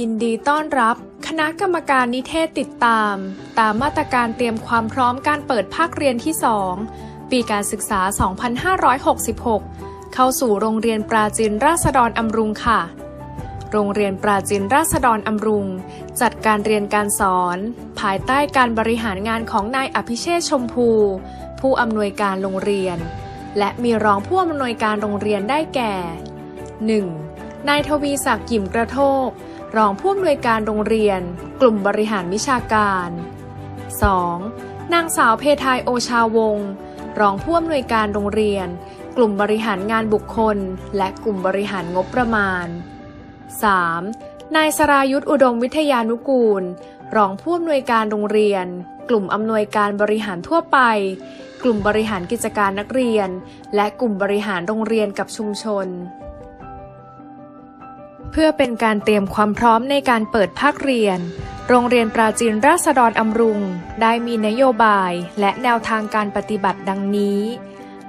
ยินดีต้อนรับ คณะกรรมการนิเทศติดตาม ตามมาตรการเตรียมความพร้อมการเปิดภาคเรียนที่ 2 ปีการศึกษา 2566 เข้าสู่โรงเรียนปราจินราษฎรอำรุงค่ะ โรงเรียนปราจินราษฎรอำรุง จัดการเรียนการสอน ภายใต้การบริหารงานของนายอภิเชษชมพู ผู้อำนวยการโรงเรียน และมีรองผู้อำนวยการโรงเรียนได้แก่ 1. นายทวีศักดิ์หยิมกระโทก รองผู้อำนวยการโรงเรียน กลุ่มบริหารวิชาการ 2. นางสาวเพทายโอชาวงรองผู้อำนวยการโรงเรียน กลุ่มบริหารงานบุคคล และกลุ่มบริหารงบประมาณ 3. นายสรายุทธอุดมวิทยานุกูล รองผู้อำนวยการโรงเรียน กลุ่มอำนวยการบริหารทั่วไป กลุ่มบริหารกิจการนักเรียน และกลุ่มบริหารโรงเรียนกับชุมชน เพื่อเป็นการเตรียมความพร้อมในการเปิดภาคเรียน โรงเรียนปราจีนราษฎรอำรุง ได้มีนโยบายและแนวทางการปฏิบัติดังนี้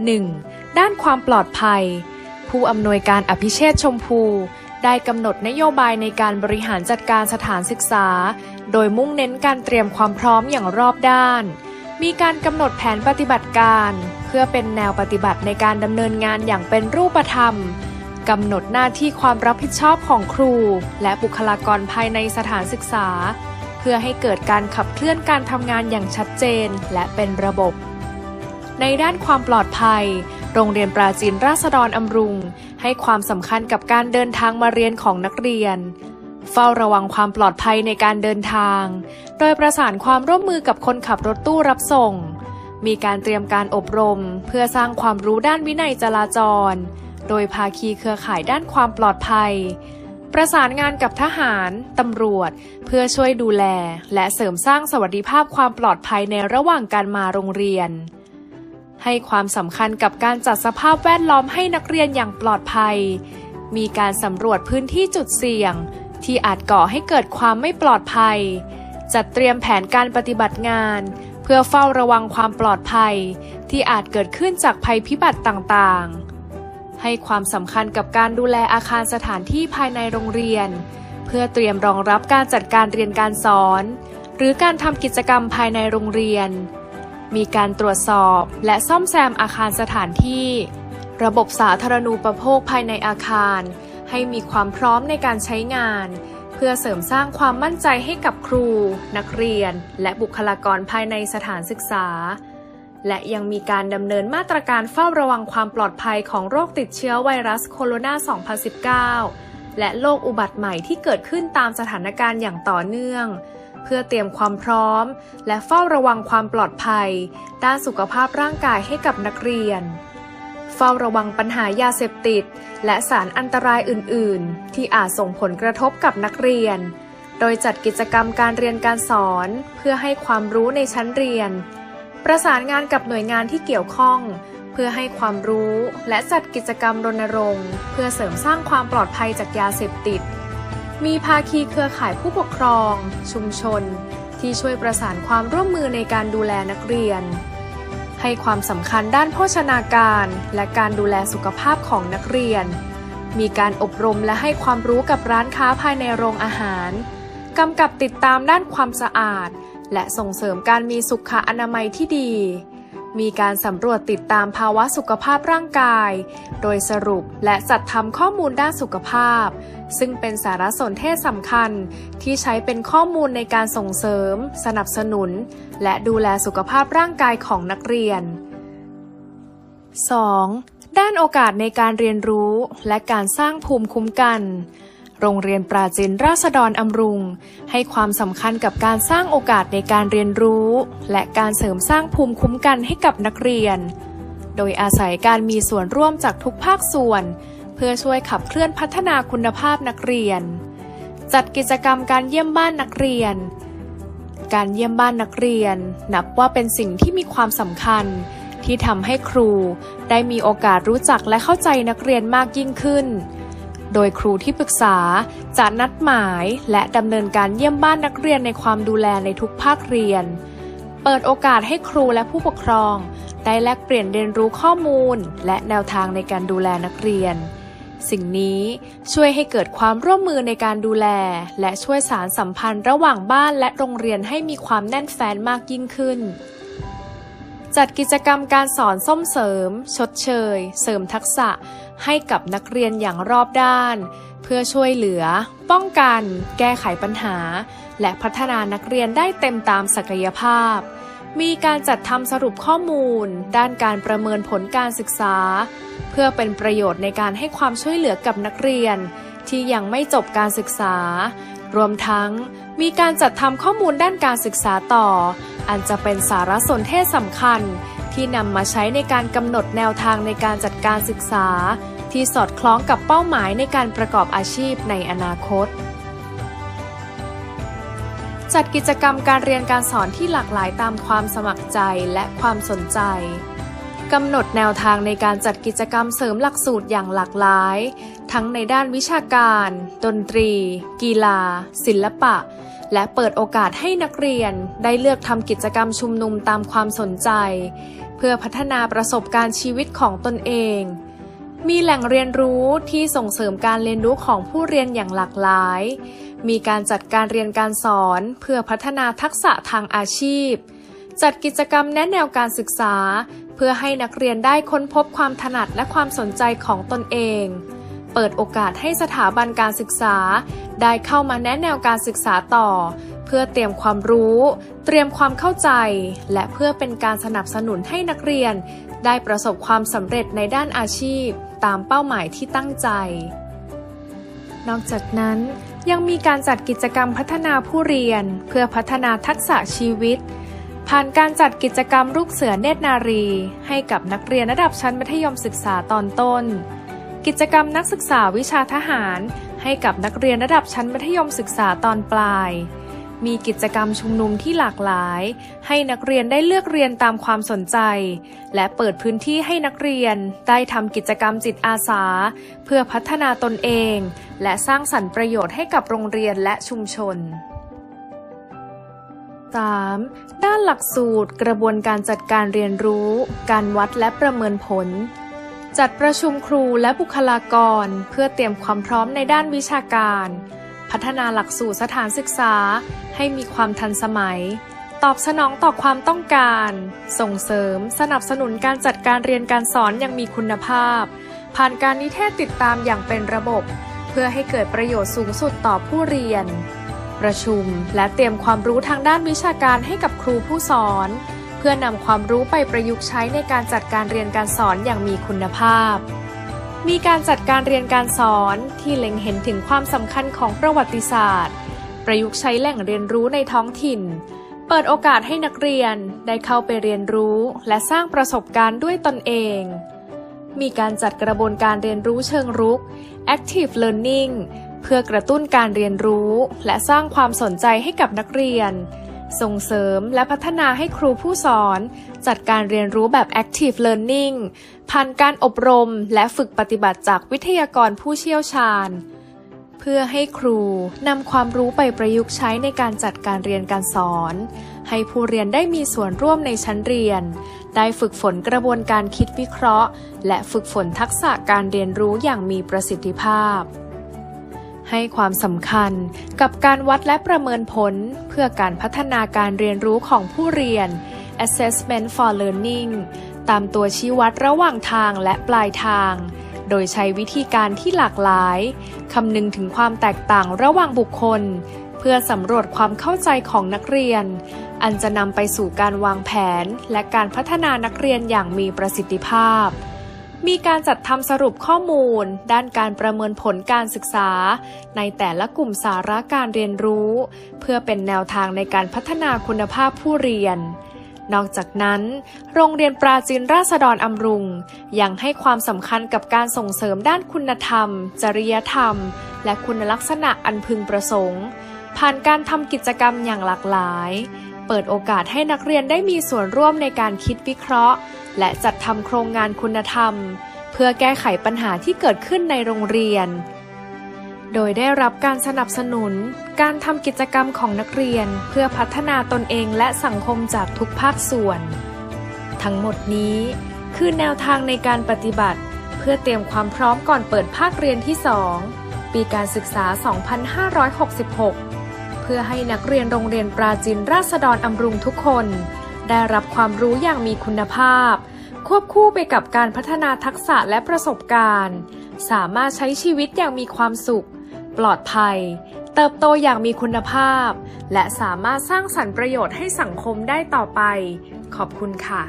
1. ด้านความปลอดภัย ผู้อำนวยการอภิเชษฐชมพู ได้กำหนดนโยบายในการบริหารจัดการสถานศึกษา โดยมุ่งเน้นการเตรียมความพร้อมอย่างรอบด้าน มีการกำหนดแผนปฏิบัติการ เพื่อเป็นแนวปฏิบัติในการดำเนินงานอย่างเป็นรูปธรรม กำหนดหน้าที่ความรับผิดชอบของครู และบุคลากรภายในสถานศึกษา เพื่อให้เกิดการขับเคลื่อนการทำงานอย่างชัดเจนและเป็นระบบ ในด้านความปลอดภัย โรงเรียนปราจีนราษฎรอำรุง ให้ความสำคัญกับการเดินทางมาเรียนของนักเรียน เฝ้าระวังความปลอดภัยในการเดินทาง โดยประสานความร่วมมือกับคนขับรถตู้รับส่ง มีการเตรียมการอบรม เพื่อสร้างความรู้ด้านวินัยจราจร โดยภาคีเครือข่ายด้านความปลอดภัย ประสานงานกับทหาร ตำรวจ เพื่อช่วยดูแล และเสริมสร้างสวัสดิภาพความปลอดภัยในระหว่างการมาโรงเรียน ให้ความสำคัญกับการจัดสภาพแวดล้อมให้นักเรียนอย่างปลอดภัย มีการสำรวจพื้นที่จุดเสี่ยง ที่อาจก่อให้เกิดความไม่ปลอดภัย จัดเตรียมแผนการปฏิบัติงานเพื่อเฝ้าระวังความปลอดภัย ที่อาจเกิดขึ้นจากภัยพิบัติต่างๆ ให้ความสำคัญกับการดูแลอาคารสถานที่ภายในโรงเรียน เพื่อเตรียมรองรับการจัดการเรียนการสอน หรือการทำกิจกรรมภายในโรงเรียน มีการตรวจสอบและซ่อมแซมอาคารสถานที่ ระบบสาธารณูปโภคภายในอาคาร ให้มีความพร้อมในการใช้งาน เพื่อเสริมสร้างความมั่นใจให้กับครู นักเรียน และบุคลากรภายในสถานศึกษา และยังมีการดำเนินมาตรการเฝ้าระวังความปลอดภัยของโรคติดเชื้อไวรัสโคโรนา 2019 และโรคอุบัติใหม่ที่เกิดขึ้นตามสถานการณ์อย่างต่อเนื่อง เพื่อเตรียมความพร้อม และเฝ้าระวังความปลอดภัย ด้านสุขภาพร่างกายให้กับนักเรียน เฝ้าระวังปัญหายาเสพติด และสารอันตรายอื่น ๆ ที่อาจส่งผลกระทบกับนักเรียนโดยจัดกิจกรรมการเรียนการสอน เพื่อให้ความรู้ในชั้นเรียน ประสานงานกับหน่วยงานที่เกี่ยวข้อง เพื่อให้ความรู้และจัดกิจกรรมรณรงค์ เพื่อเสริมสร้างความปลอดภัยจากยาเสพติด มีภาคีเครือข่ายผู้ปกครอง ชุมชน ที่ช่วยประสานความร่วมมือในการดูแลนักเรียน ให้ความสำคัญด้านโภชนาการและการดูแลสุขภาพของนักเรียน มีการอบรมและให้ความรู้กับร้านค้าภายในโรงอาหารกำกับติดตามด้านความสะอาด และส่งเสริมการมีสุขอนามัยที่ดี มีการสำรวจติดตามภาวะสุขภาพร่างกาย โดยสรุปและจัดทำข้อมูลด้านสุขภาพ ซึ่งเป็นสารสนเทศสำคัญที่ใช้เป็นข้อมูลในการส่งเสริม สนับสนุน และดูแลสุขภาพร่างกายของนักเรียน 2. ด้านโอกาสในการเรียนรู้และการสร้างภูมิคุ้มกัน โรงเรียนปราจินราษฎรอำรุง ให้ความสำคัญกับการสร้างโอกาสในการเรียนรู้ และการเสริมสร้างภูมิคุ้มกันให้กับนักเรียน โดยอาศัยการมีส่วนร่วมจากทุกภาคส่วน เพื่อช่วยขับเคลื่อนพัฒนาคุณภาพนักเรียน จัดกิจกรรมการเยี่ยมบ้านนักเรียน การเยี่ยมบ้านนักเรียน นับว่าเป็นสิ่งที่มีความสำคัญที่ทำให้ครูได้มีโอกาสรู้จักและเข้าใจนักเรียนมากยิ่งขึ้น โดยครูที่ปรึกษาจะนัดหมายและดำเนินการเยี่ยมบ้านนักเรียนในความดูแลในทุกภาคเรียน เปิดโอกาสให้ครูและผู้ปกครอง ได้แลกเปลี่ยนเรียนรู้ข้อมูล และแนวทางในการดูแลนักเรียน สิ่งนี้ช่วยให้เกิดความร่วมมือในการดูแล และช่วยสารสัมพันธ์ระหว่างบ้านและโรงเรียนให้มีความแน่นแฟ้นมากยิ่งขึ้น จัดกิจกรรมการสอนส่งเสริม ชดเชย เสริมทักษะ ให้กับนักเรียนอย่างรอบด้าน เพื่อช่วยเหลือ ป้องกัน แก้ไขปัญหา และพัฒนานักเรียนได้เต็มตามศักยภาพ มีการจัดทำสรุปข้อมูล ด้านการประเมินผลการศึกษา เพื่อเป็นประโยชน์ในการให้ความช่วยเหลือกับนักเรียน ที่ยังไม่จบการศึกษา รวมทั้งมีการจัดทำข้อมูลด้านการศึกษาต่อ อันจะเป็นสารสนเทศสำคัญ ที่นำมาใช้ในการกำหนดแนวทางในการจัดการศึกษา ที่สอดคล้องกับเป้าหมายในการประกอบอาชีพในอนาคต จัดกิจกรรมการเรียนการสอนที่หลากหลายตามความสมัครใจและความสนใจกำหนดแนวทางในการจัดกิจกรรมเสริมหลักสูตรอย่างหลากหลาย ทั้งในด้านวิชาการ ดนตรี กีฬา ศิลปะ และเปิดโอกาสให้นักเรียนได้เลือกทำกิจกรรมชุมนุมตามความสนใจ เพื่อพัฒนาประสบการณ์ชีวิตของตนเอง มีแหล่งเรียนรู้ที่ส่งเสริมการเรียนรู้ของผู้เรียนอย่างหลากหลาย มีการจัดการเรียนการสอนเพื่อพัฒนาทักษะทางอาชีพ จัดกิจกรรมแนะแนวการศึกษา เพื่อให้นักเรียนได้ค้นพบความถนัดและความสนใจของตนเอง เปิดโอกาสให้สถาบันการศึกษา ได้เข้ามาแนะแนวการศึกษาต่อ เพื่อเตรียมความรู้ เตรียมความเข้าใจ และเพื่อเป็นการสนับสนุนให้นักเรียน ได้ประสบความสำเร็จในด้านอาชีพ ตามเป้าหมายที่ตั้งใจ นอกจากนั้นยังมีการจัดกิจกรรมพัฒนาผู้เรียน เพื่อพัฒนาทักษะชีวิต ผ่านการจัดกิจกรรมลูกเสือเนตรนารี ให้กับนักเรียนระดับชั้นมัธยมศึกษาตอนต้น กิจกรรมนักศึกษาวิชาทหาร ให้กับนักเรียนระดับชั้นมัธยมศึกษาตอนปลาย มีกิจกรรมชุมนุมที่หลากหลาย ให้นักเรียนได้เลือกเรียนตามความสนใจ และเปิดพื้นที่ให้นักเรียนได้ทำกิจกรรมจิตอาสา เพื่อพัฒนาตนเอง และสร้างสรรค์ประโยชน์ให้กับโรงเรียนและชุมชน 3. ด้านหลักสูตร กระบวนการจัดการเรียนรู้ การวัดและประเมินผล จัดประชุมครูและบุคลากร เพื่อเตรียมความพร้อมในด้านวิชาการ พัฒนาหลักสูตรสถานศึกษา ให้มีความทันสมัย ตอบสนองต่อความต้องการ ส่งเสริม สนับสนุนการจัดการเรียนการสอนอย่างมีคุณภาพ ผ่านการนิเทศติดตามอย่างเป็นระบบ เพื่อให้เกิดประโยชน์สูงสุดต่อผู้เรียน ประชุมและเตรียมความรู้ทางด้านวิชาการให้กับครูผู้สอน เพื่อนำความรู้ไปประยุกต์ใช้ในการจัดการเรียนการสอนอย่างมีคุณภาพ มีการจัดการเรียนการสอนที่เล็งเห็นถึงความสำคัญของประวัติศาสตร์ ประยุกต์ใช้แหล่งเรียนรู้ในท้องถิ่น เปิดโอกาสให้นักเรียนได้เข้าไปเรียนรู้ และสร้างประสบการณ์ด้วยตนเอง มีการจัดกระบวนการเรียนรู้เชิงรุก active learning เพื่อกระตุ้นการเรียนรู้ และสร้างความสนใจให้กับนักเรียน ส่งเสริมและพัฒนาให้ครูผู้สอน จัดการเรียนรู้แบบ active learning ผ่านการอบรมและฝึกปฏิบัติจากวิทยากรผู้เชี่ยวชาญ เพื่อให้ครูนำความรู้ไปประยุกต์ใช้ในการจัดการเรียนการสอน ให้ผู้เรียนได้มีส่วนร่วมในชั้นเรียน ได้ฝึกฝนกระบวนการคิดวิเคราะห์ และฝึกฝนทักษะการเรียนรู้อย่างมีประสิทธิภาพ ให้ความสำคัญกับการวัดและประเมินผล เพื่อการพัฒนาการเรียนรู้ของผู้เรียน Assessment for Learning ตามตัวชี้วัดระหว่างทางและปลายทาง โดยใช้วิธีการที่หลากหลายคำนึงถึงความแตกต่างระหว่างบุคคล เพื่อสำรวจความเข้าใจของนักเรียน อันจะนำไปสู่การวางแผน และการพัฒนานักเรียนอย่างมีประสิทธิภาพ มีการจัดทำสรุปข้อมูล ด้านการประเมินผลการศึกษา ในแต่ละกลุ่มสาระการเรียนรู้ เพื่อเป็นแนวทางในการพัฒนาคุณภาพผู้เรียน นอกจากนั้น โรงเรียนปราจีนราษฎรอำรุง ยังให้ความสำคัญกับการส่งเสริมด้านคุณธรรม จริยธรรม และคุณลักษณะอันพึงประสงค์ ผ่านการทำกิจกรรมอย่างหลากหลาย เปิดโอกาสให้นักเรียนได้มีส่วนร่วมในการคิดวิเคราะห์ และจัดทำโครงงานคุณธรรม เพื่อแก้ไขปัญหาที่เกิดขึ้นในโรงเรียน โดยได้รับการสนับสนุน การทำกิจกรรมของนักเรียนเพื่อพัฒนาตนเองและสังคมจากทุกภาคส่วน ทั้งหมดนี้ คือแนวทางในการปฏิบัติ เพื่อเตรียมความพร้อมก่อนเปิดภาคเรียนที่ 2 ปีการศึกษา 2566 เพื่อให้นักเรียนโรงเรียนปราจินราษฎรอำรุงทุกคน ได้รับความรู้อย่างมีคุณภาพ ควบคู่ไปกับการพัฒนาทักษะและประสบการณ์ สามารถใช้ชีวิตอย่างมีความสุข ปลอดภัย เติบโตอย่างมีคุณภาพ และสามารถสร้างสรรค์ประโยชน์ให้สังคมได้ต่อไป ขอบคุณค่ะ